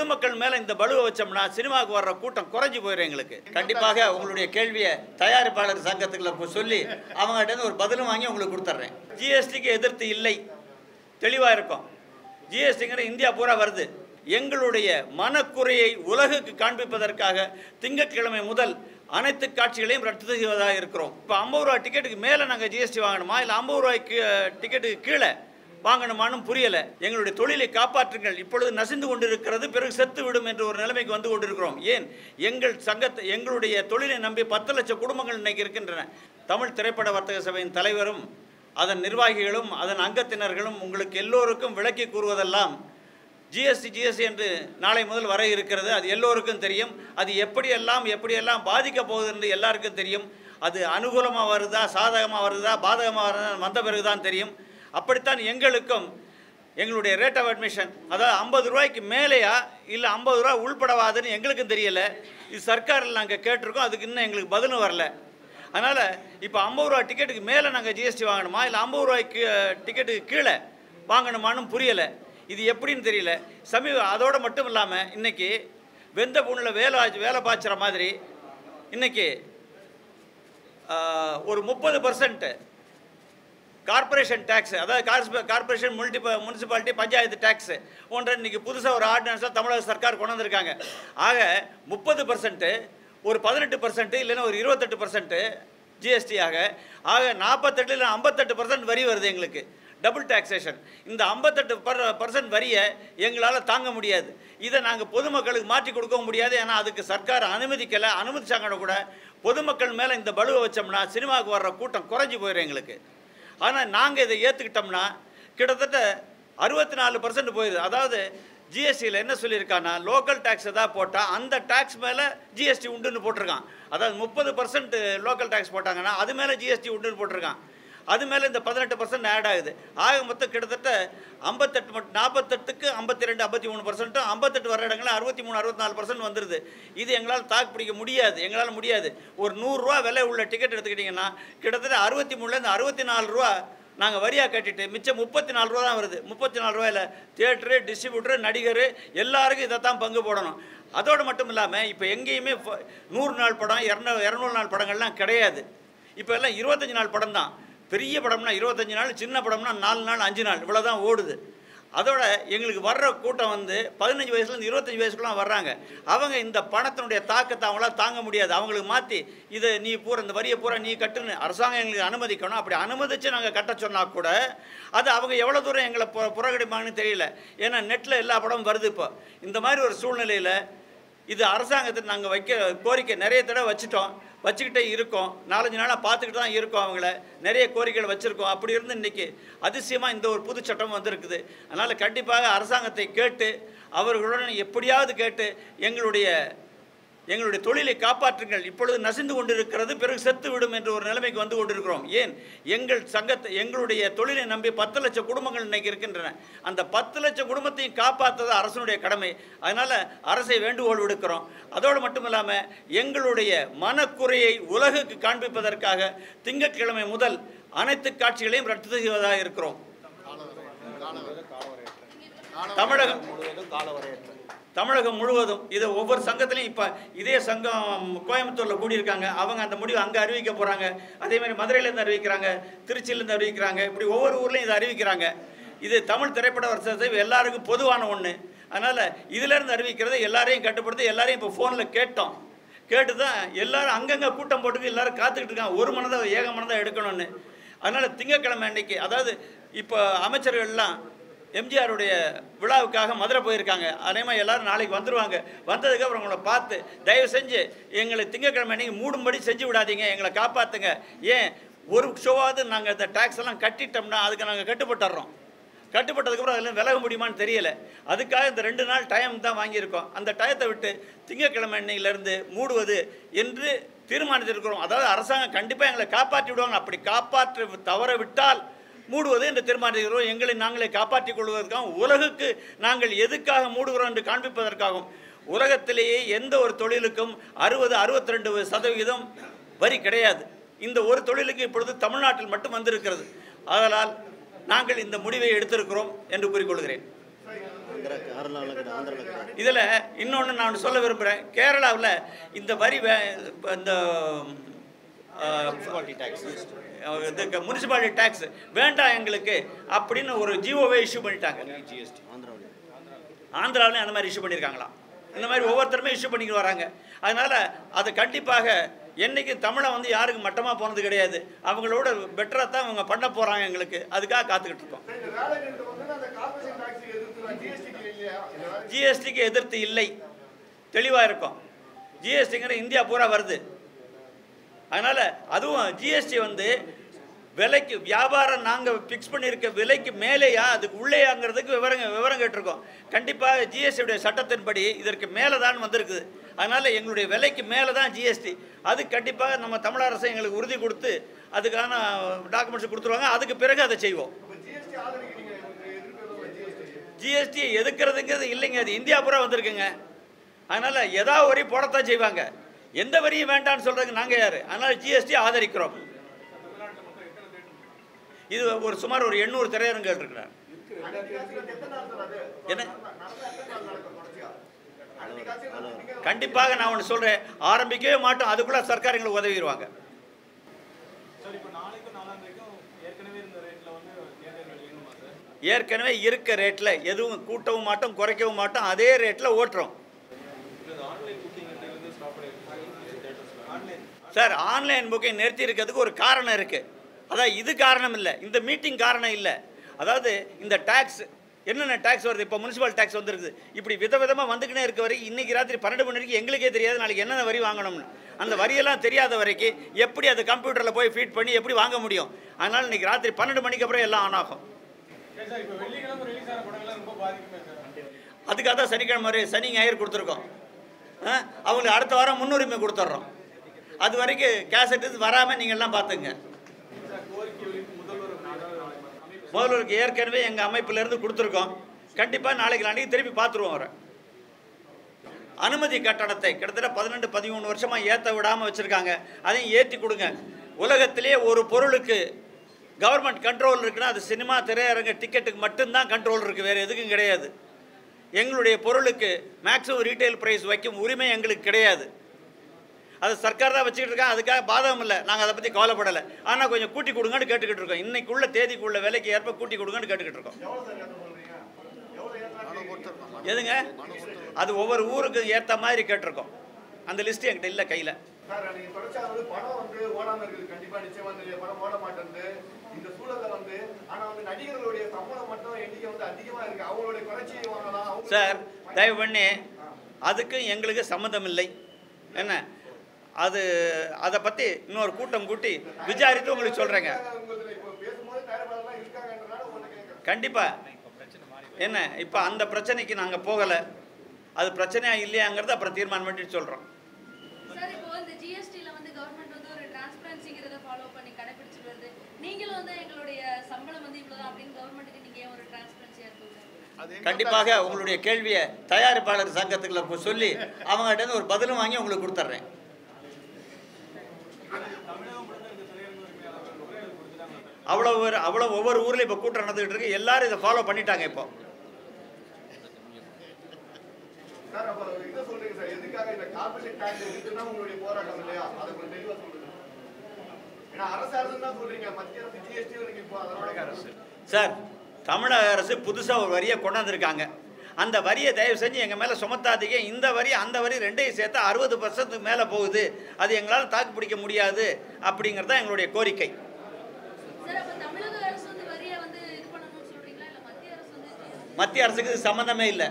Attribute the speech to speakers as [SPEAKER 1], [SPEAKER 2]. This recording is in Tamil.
[SPEAKER 1] பொதுமக்கள் மேல இந்த பலுவை வச்சோம்னா சினிமாவுக்கு வர்ற கூட்டம் குறைஞ்சு போயிடும் எங்களுக்கு. கண்டிப்பாக உங்களுடைய கேள்வியை தயாரிப்பாளர் சங்கத்துக்குள்ள சொல்லி அவங்ககிட்ட இருந்து ஒரு பதிலும் வாங்கி உங்களுக்கு கொடுத்துட்றேன். ஜிஎஸ்டிக்கு எதிர்த்து இல்லை. தெளிவாக இருக்கும். ஜிஎஸ்டிங்கிற இந்தியா பூரா வருது. எங்களுடைய மனக்குறையை உலகுக்கு காண்பிப்பதற்காக திங்கட்கிழமை முதல் அனைத்து காட்சிகளையும் ரத்து செய்வதாக இருக்கிறோம். இப்போ ஐம்பது ரூபா டிக்கெட்டுக்கு மேலே நாங்கள் ஜிஎஸ்டி வாங்கணுமா? இல்லை ஐம்பது ரூபாய்க்கு டிக்கெட்டுக்கு கீழே? வாங்கணுமானும் புரியலை. எங்களுடைய தொழிலை காப்பாற்றுங்கள். இப்பொழுது நசிந்து கொண்டிருக்கிறது பிறகு செத்து விடும் என்ற ஒரு நிலைமைக்கு வந்து கொண்டிருக்கிறோம். ஏன்? எங்கள் சங்கத்தை எங்களுடைய தொழிலை நம்பி பத்து லட்சம் குடும்பங்கள் இன்னைக்கு இருக்கின்றன. தமிழ் திரைப்பட வர்த்தக சபையின் தலைவரும் அதன் நிர்வாகிகளும் அதன் அங்கத்தினர்களும் உங்களுக்கு எல்லோருக்கும் விளக்கி கூறுவதெல்லாம் ஜிஎஸ்டி ஜிஎஸ்டி என்று நாளை முதல் வர இருக்கிறது. அது எல்லோருக்கும் தெரியும். அது எப்படியெல்லாம் எப்படியெல்லாம் பாதிக்க போகுது என்று எல்லாருக்கும் தெரியும். அது அனுகூலமாக வருதா சாதகமாக வருதா பாதகமாக வருதா வந்த பிறகு தான் தெரியும். அப்படித்தான் எங்களுக்கும் எங்களுடைய ரேட் ஆஃப் அட்மிஷன் அதாவது ஐம்பது ரூபாய்க்கு மேலேயா இல்லை ஐம்பது ரூபா உள்படவாதுன்னு எங்களுக்கும் தெரியலை. இது சர்க்காரில் நாங்கள் கேட்டிருக்கோம். அதுக்கு இன்னும் எங்களுக்கு பதிலும் வரல. அதனால் இப்போ ஐம்பது ரூபா டிக்கெட்டுக்கு மேலே நாங்கள் ஜிஎஸ்டி வாங்கணுமா? இல்லை ஐம்பது ரூபாய்க்கு டிக்கெட்டுக்கு கீழே வாங்கணுமான்னு புரியலை. இது எப்படின்னு தெரியல. சமீப அதோடு மட்டும் இல்லாமல் இன்னைக்கு வெந்த பூணில் வேலை வேலை பாய்ச்சுற மாதிரி இன்னைக்கு ஒரு முப்பது பர்சன்ட்டு கார்ப்பரேஷன் டேக்ஸ் அதாவது corporation corporation municipality panchayat tax போன்ற இன்றைக்கி புதுசாக ஒரு ஆர்டினன்ஸாக தமிழக சர்க்கார் கொண்டு வந்திருக்காங்க. ஆக முப்பது பர்சன்ட்டு ஒரு பதினெட்டு பர்சன்ட்டு இல்லைன்னா ஒரு இருபத்தெட்டு பர்சன்ட்டு ஜிஎஸ்டியாக ஆக நாற்பத்தெட்டு இல்லை ஐம்பத்தெட்டு பர்சன்ட் வரி வருது எங்களுக்கு. டபுள் டாக்ஸேஷன் இந்த ஐம்பத்தெட்டு பர் பர்சன்ட் வரியை எங்களால் தாங்க முடியாது. இதை நாங்கள் பொதுமக்களுக்கு மாற்றி கொடுக்கவும் முடியாது. ஏன்னா அதுக்கு சர்க்கார் அனுமதிக்கலை. அனுமதிச்சாங்கன்னா கூட பொதுமக்கள் மேலே இந்த பலுவை வச்சோம்னா சினிமாவுக்கு வர்ற கூட்டம் குறைஞ்சி போயிடும் எங்களுக்கு. ஆனால் நாங்கள் இதை ஏற்றுக்கிட்டோம்னா கிட்டத்தட்ட அறுபத்தி நாலு பர்சன்ட் போயிடுது. அதாவது ஜிஎஸ்டியில் என்ன சொல்லியிருக்கான்னா லோக்கல் டேக்ஸ் எதாவது போட்டால் அந்த டேக்ஸ் மேலே ஜிஎஸ்டி உண்டுன்னு போட்டிருக்கான். அதாவது முப்பது பர்சன்ட் லோக்கல் டேக்ஸ் போட்டாங்கன்னா அது மேலே ஜிஎஸ்டி உண்டுன்னு போட்டிருக்கான். அது மேலே இந்த பதினெட்டு பர்சன்ட் ஆட் ஆகுது. ஆக மொத்தம் கிட்டத்தட்ட ஐம்பத்தெட்டு மட்டும் நாற்பத்தெட்டுக்கு ஐம்பத்தி ரெண்டு ஐம்பத்தி மூணு பர்சன்ட்டும் ஐம்பத்தெட்டு வர இடங்களில் அறுபத்தி மூணு அறுபத்தி நாலு பர்சன்ட் வந்துடுது இது எங்களால் தாக்கு பிடிக்க முடியாது எங்களால் முடியாது. ஒரு நூறுரூவா விலை உள்ள டிக்கெட் எடுத்துக்கிட்டிங்கன்னா கிட்டத்தட்ட அறுபத்தி மூணுலேருந்து அறுபத்தி நாலு ரூபா நாங்கள் வரியாக கட்டிட்டு மிச்சம் முப்பத்தி நாலு ரூபா தான் வருது. முப்பத்தி நாலு ரூபாயில் தியேட்டரு டிஸ்ட்ரிபியூட்டரு நடிகர் எல்லாருக்கும் இதை தான் பங்கு போடணும். அதோடு மட்டும் இல்லாமல் இப்போ எங்கேயுமே ஃப- நூறு நாள் படம் இரநூ இரநூறு நாள் படங்கள்லாம் கிடையாது. இப்போ எல்லாம் இருபத்தஞ்சி நாள் படம் தான். பெரிய படம்னா இருபத்தஞ்சி நாள் சின்ன படம்னா நாலு நாள் அஞ்சு நாள் இவ்வளோ தான் ஓடுது. அதோட எங்களுக்கு வர்ற கூட்டம் வந்து பதினஞ்சு வயசுலேருந்து இருபத்தஞ்சி வயசுக்குலாம் வர்றாங்க. அவங்க இந்த பணத்தினுடைய தாக்கத்தை அவங்களாம் தாங்க முடியாது. அவங்களுக்கு மாற்றி இதை நீ பூரா இந்த வரியை பூரா நீ கட்டுன்னு அரசாங்கம் எங்களுக்கு அனுமதிக்கணும். அப்படி அனுமதித்து நாங்கள் கட்ட சொன்னால் கூட அது அவங்க எவ்வளோ தூரம் எங்களை புற புறக்கணிப்பாங்கன்னு தெரியல. ஏன்னா நெட்டில் எல்லா படமும் வருது இப்போ. இந்த மாதிரி ஒரு சூழ்நிலையில் இது அரசாங்கத்தில் நாங்கள் வைக்க கோரிக்கை. நிறைய தடவை வச்சுட்டோம். வச்சுக்கிட்டே இருக்கோம். நாலஞ்சு நாளாக பார்த்துக்கிட்டு தான் இருக்கோம் அவங்கள. நிறைய கோரிக்கைகள் வச்சுருக்கோம். அப்படி இருந்து இன்றைக்கி அதிசயமாக இந்த ஒரு புது சட்டம் வந்திருக்குது. அதனால் கண்டிப்பாக அரசாங்கத்தை கேட்டு அவர்களுடன் எப்படியாவது கேட்டு எங்களுடைய எங்களுடைய தொழிலை காப்பாற்றுங்கள். இப்பொழுது நசிந்து கொண்டிருக்கிறது பிறகு செத்து விடும் என்ற ஒரு நிலைமைக்கு வந்து கொண்டிருக்கிறோம். ஏன்? எங்கள் சங்கத்தை எங்களுடைய தொழிலை நம்பி பத்து லட்சம் குடும்பங்கள் இன்னைக்கு இருக்கின்றன. அந்த பத்து லட்சம் குடும்பத்தையும் காப்பாற்றுறது அரசனுடைய கடமை. அதனால் அரசை வேண்டுகோள் விடுக்கிறோம். அதோடு மட்டும் இல்லாமல் எங்களுடைய மனக்குறையை உலகுக்கு காண்பிப்பதற்காக திங்கட்கிழமை முதல் அனைத்து காட்சிகளையும் ரத்து செய்வதாக இருக்கிறோம் தமிழகம் தமிழகம் முழுவதும் இதை ஒவ்வொரு சங்கத்திலையும் இப்போ இதே சங்கம் கோயம்புத்தூரில் கூடியிருக்காங்க. அவங்க அந்த முடிவு அங்கே அறிவிக்க போகிறாங்க அதே மாதிரி மதுரையிலேருந்து அறிவிக்கிறாங்க. திருச்சியிலேருந்து அறிவிக்கிறாங்க. இப்படி ஒவ்வொரு ஊர்லேயும் இதை அறிவிக்கிறாங்க. இது தமிழ் திரைப்பட வருஷத்தை எல்லாருக்கும் பொதுவான ஒன்று அதனால் இதிலேருந்து அறிவிக்கிறது எல்லாரையும் கட்டுப்படுத்தி எல்லாரையும் இப்போ ஃபோனில் கேட்டோம். கேட்டு தான் எல்லாரும் அங்கங்கே கூட்டம் போட்டுக்கு எல்லோரும் காத்துக்கிட்டு இருக்காங்க. ஒரு மனதாக ஏக மனதாக எடுக்கணும்னு. அதனால் திங்கட்கிழமை அன்னைக்கு அதாவது இப்போ அமைச்சர்கள்லாம் எம்ஜிஆருடைய விழாவுக்காக மதுரை போயிருக்காங்க. அதே மாதிரி எல்லாரும் நாளைக்கு வந்துடுவாங்க வந்ததுக்கப்புறம் உங்களை பார்த்து தயவு செஞ்சு எங்களை திங்கக்கிழமை அன்னைக்கு மூடும்படி செஞ்சு விடாதீங்க. எங்களை காப்பாற்றுங்க ஏன்? ஒரு ஷோவாவது நாங்கள் இந்த டேக்ஸ் எல்லாம் கட்டிட்டோம்னா அதுக்கு நாங்கள் கட்டுப்பட்டுறோம். கட்டுப்பட்டதுக்கப்புறம் அதில் விலக முடியுமான்னு தெரியல. அதுக்காக இந்த ரெண்டு நாள் டைம் தான் வாங்கியிருக்கோம். அந்த டயத்தை விட்டு திங்கட்கிழமை அன்னையிலேருந்து மூடுவது என்று தீர்மானித்திருக்கிறோம். அதாவது அரசாங்கம் கண்டிப்பாக எங்களை காப்பாற்றி விடுவாங்க. அப்படி காப்பாற்ற தவற விட்டால் மூடுவது என்று தீர்மானிக்கிறோம். எங்களை நாங்களே காப்பாற்றிக் கொள்வதற்காகவும் உலகுக்கு நாங்கள் எதுக்காக மூடுகிறோம் என்று காண்பிப்பதற்காகவும் உலகத்திலேயே எந்த ஒரு தொழிலுக்கும் அறுபது அறுபத்தி ரெண்டு சதவிகிதம் வரி கிடையாது. இந்த ஒரு தொழிலுக்கு இப்பொழுது தமிழ்நாட்டில் மட்டும் வந்திருக்கிறது. ஆதலால் நாங்கள் இந்த முடிவை எடுத்திருக்கிறோம் என்று கூறிக்கொள்கிறேன். இதில் இன்னொன்று நான் சொல்ல விரும்புகிறேன். கேரளாவில் இந்த வரி வே இந்த இது முனிசிபாலிட்டி டேக்ஸ் வேண்டாம் எங்களுக்கு அப்படின்னு ஒரு ஜியோவே இஷ்யூ பண்ணிட்டாங்க.
[SPEAKER 2] ஜிஎஸ்டி ஆந்திராவில்.
[SPEAKER 1] ஆந்திராவிலையும் அந்த மாதிரி இஷ்யூ பண்ணியிருக்காங்களாம் இந்த மாதிரி ஒவ்வொருத்தருமே இஷ்யூ பண்ணிக்கிட்டு வராங்க. அதனால் அது கண்டிப்பாக என்னைக்கு தமிழை வந்து யாருக்கு மட்டமாக போனது கிடையாது. அவங்களோட பெட்டராக தான் அவங்க பண்ண போகிறாங்க எங்களுக்கு. அதுக்காக காத்துக்கிட்டு இருக்கோம்.
[SPEAKER 3] ஜிஎஸ்டிக்கு
[SPEAKER 1] எதிர்த்து இல்லை. தெளிவாக இருக்கும். ஜிஎஸ்டிங்கிற இந்தியா பூரா வருது. அதனால் அதுவும் ஜிஎஸ்டி வந்து விலைக்கு வியாபாரம் நாங்கள் ஃபிக்ஸ் பண்ணியிருக்க விலைக்கு மேலேயா அதுக்கு உள்ளேயாங்கிறதுக்கு விவரங்க விவரம் கேட்டிருக்கோம். கண்டிப்பாக ஜிஎஸ்டியுடைய சட்டத்தின்படி இதற்கு மேலே தான் வந்திருக்குது. அதனால் எங்களுடைய விலைக்கு மேலே தான் ஜிஎஸ்டி அது கண்டிப்பாக நம்ம தமிழ் அரசு எங்களுக்கு உறுதி கொடுத்து அதுக்கான டாக்குமெண்ட்ஸ் கொடுத்துருவாங்க. அதுக்கு பிறகு அதை செய்வோம்.
[SPEAKER 3] ஜிஎஸ்டி
[SPEAKER 1] ஜிஎஸ்டியை எதுக்குறதுங்கிறது இல்லைங்க. அது இந்தியா பூரா வந்திருக்குங்க. அதனால் ஏதாவது வரி போடத்தான் செய்வாங்க. எந்த வரியும் வேண்டாம்னு சொல்கிறதுக்கு நாங்கள் யார்? அதனால் ஜிஎஸ்டி ஆதரிக்கிறோம். இது ஒரு சுமார் ஒரு எண்ணூறு திரையரங்குகள் இருக்கிறார் என்ன? கண்டிப்பாக நான் ஒன்று சொல்கிறேன் ஆரம்பிக்கவே மாட்டோம். அதுக்குள்ளே சர்க்கார் எங்களுக்கு உதவிடுவாங்க.
[SPEAKER 4] ஏற்கனவே
[SPEAKER 1] இருக்க ரேட்டில் எதுவும் கூட்டவும் மாட்டோம் குறைக்கவும் மாட்டோம். அதே ரேட்டில் ஓட்டுறோம்
[SPEAKER 4] இது ஆன்லைன் புக்கிங் வந்து ஸ்டாப் பண்ணியிருக்காங்க ஆன்லைன்
[SPEAKER 1] சார் ஆன்லைன் புக்கிங் நிறுத்தி இருக்கிறதுக்கு ஒரு காரணம் இருக்குது அதான் இது காரணம் இல்லை. இந்த மீட்டிங் காரணம் இல்லை. அதாவது இந்த டேக்ஸ் என்னென்ன டேக்ஸ் வருது? இப்போ முனிசிபல் டேக்ஸ் வந்துருக்குது இப்படி விதவிதமாக வந்துக்கினே இருக்க வரைக்கும் இன்றைக்கி ராத்திரி பன்னெண்டு மணி வரைக்கும் எங்களுக்கே தெரியாது. நாளைக்கு என்னென்ன வரி வாங்கணும்னு. அந்த வரியெல்லாம் தெரியாத வரைக்கும் எப்படி அது கம்ப்யூட்டரில் போய் ஃபீட் பண்ணி எப்படி வாங்க முடியும்? அதனால் இன்றைக்கி ராத்திரி பன்னெண்டு மணிக்கு அப்புறம் எல்லாம் ஆன் ஆகும் அதுக்காக தான் சனிக்கிழமை வரை சனி ஞாயிறு கொடுத்துருக்கோம்? அவங்களுக்கு அடுத்த வாரம் முன்னுரிமை கொடுத்துட்றோம். அது வரைக்கும் கேசட் வராமல் நீங்கள்லாம் பார்த்துங்க. முதல்வருக்கு ஏற்கனவே எங்கள் அமைப்பிலேருந்து கொடுத்துருக்கோம். கண்டிப்பாக நாளைக்கு நாளைக்கு திருப்பி பார்த்துருவோம் அவரை. அனுமதி கட்டணத்தை கிட்டத்தட்ட பதினெண்டு பதிமூணு வருஷமாக ஏற்ற விடாமல் வச்சுருக்காங்க. அதையும் ஏற்றி கொடுங்க. உலகத்திலே ஒரு பொருளுக்கு கவர்மெண்ட் கண்ட்ரோல் இருக்குன்னா அது சினிமா திரையரங்க டிக்கெட்டுக்கு மட்டும்தான் கண்ட்ரோல் இருக்குது வேறு எதுக்கும் கிடையாது. எங்களுடைய பொருளுக்கு மேக்ஸிமம் ரீட்டைல் ப்ரைஸ் வைக்கும் உரிமை எங்களுக்கு கிடையாது. அது சர்க்கார் தான் வச்சுக்கிட்டு இருக்காங்க அதுக்காக பாதகம் இல்லை. நாங்கள் அதை பற்றி கவலைப்படலை. ஆனால் கொஞ்சம் கூட்டி கொடுங்கன்னு கேட்டுக்கிட்டு இருக்கோம். இன்னைக்குள்ள தேதிக்குள்ள விலைக்கு ஏற்ப கூட்டி கொடுங்கன்னு கேட்டுக்கிட்டு இருக்கோம். எதுங்க? அது ஒவ்வொரு ஊருக்கு ஏற்ற மாதிரி கேட்டிருக்கோம். அந்த லிஸ்ட் என்கிட்ட இல்லை கையில்.
[SPEAKER 3] சார் நீங்க தொடர்ச்சியா வந்து படம் வந்து ஓடாம இருக்குது கண்டிப்பா நிச்சயமா இந்த படம் ஓட மாட்டேங்குது இந்த சூழல்ல வந்து ஆனா வந்து நடிகர்களுடைய சம்பளம் மட்டும் எண்ணிக்கை வந்து அதிகமா இருக்கு. அவங்களுடைய குறைச்சி வாங்கலாம்.
[SPEAKER 1] சார் தயவு பண்ணி அதுக்கும் எங்களுக்கு சம்மந்தம் இல்லை என்ன? அது அதை பற்றி இன்னொரு கூட்டம் கூட்டி விசாரித்து உங்களுக்கு சொல்கிறேங்க கண்டிப்பாக என்ன? இப்போ அந்த பிரச்சனைக்கு நாங்கள் போகலை. அது பிரச்சனையா இல்லையாங்கிறத அப்புறம் தீர்மானம் பண்ணிட்டு சொல்கிறோம்
[SPEAKER 5] சார் இப்போ இந்த ஜிஎஸ்டில வந்து கவர்மெண்ட் வந்து ஒரு டிரான்ஸ்பரன்சிங்கிறத ஃபாலோ பண்ணி கடைபிடிச்சிட்டு வருது நீங்களும் வந்து எங்களுடைய சம்பளம் வந்து இவ்வளவுதான் அப்படின்னு கவர்மெண்ட்டுக்கு நீங்க ஏன் ஒரு டிரான்ஸ்பரன்சியா இருக்குங்க?
[SPEAKER 1] கண்டிப்பாக உங்களுடைய கேள்வியை தயாரிப்பாளர் சங்கத்துக்குள்ள போய் சொல்லி அவங்ககிட்ட இருந்து ஒரு பதிலும் வாங்கி உங்களுக்கு கொடுத்துட்றேன். அவ்வளோ ஒரு அவ்வளோ ஒவ்வொரு ஊர்லேயும் இப்போ கூட்டம் நடந்துகிட்டு இருக்கு. எல்லாரும் இதை ஃபாலோ பண்ணிட்டாங்க இப்போ.
[SPEAKER 3] சார் அப்போ இதை சொல்றீங்க சார். எதுக்காக இந்த கார்பரேட் டாக்ஸ் இருக்குன்னா உங்களுடைய போராட்டம் இல்லையா? அதை கொஞ்சம் தெளிவா சொல்லுங்க.
[SPEAKER 1] சார் தமிழக அரசு புதுசாக ஒரு வரியை கொண்டாந்துருக்காங்க அந்த வரியை தயவு செஞ்சு எங்கள் மேலே சுமத்தாதீங்க. இந்த வரி அந்த வரி ரெண்டையும் சேர்த்தா அறுபது பர்சன்ட்டுக்கு மேலே போகுது. அது எங்களால் தாக்கு பிடிக்க முடியாது அப்படிங்கிறது தான் எங்களுடைய கோரிக்கை.
[SPEAKER 5] சார் அப்ப தமிழக அரசு வந்து வரியை வந்து இது பண்ணணும்னு சொல்றீங்களா? இல்ல மத்திய அரசு வந்து
[SPEAKER 1] மத்திய அரசுக்கு இது சம்மந்தமே இல்லை.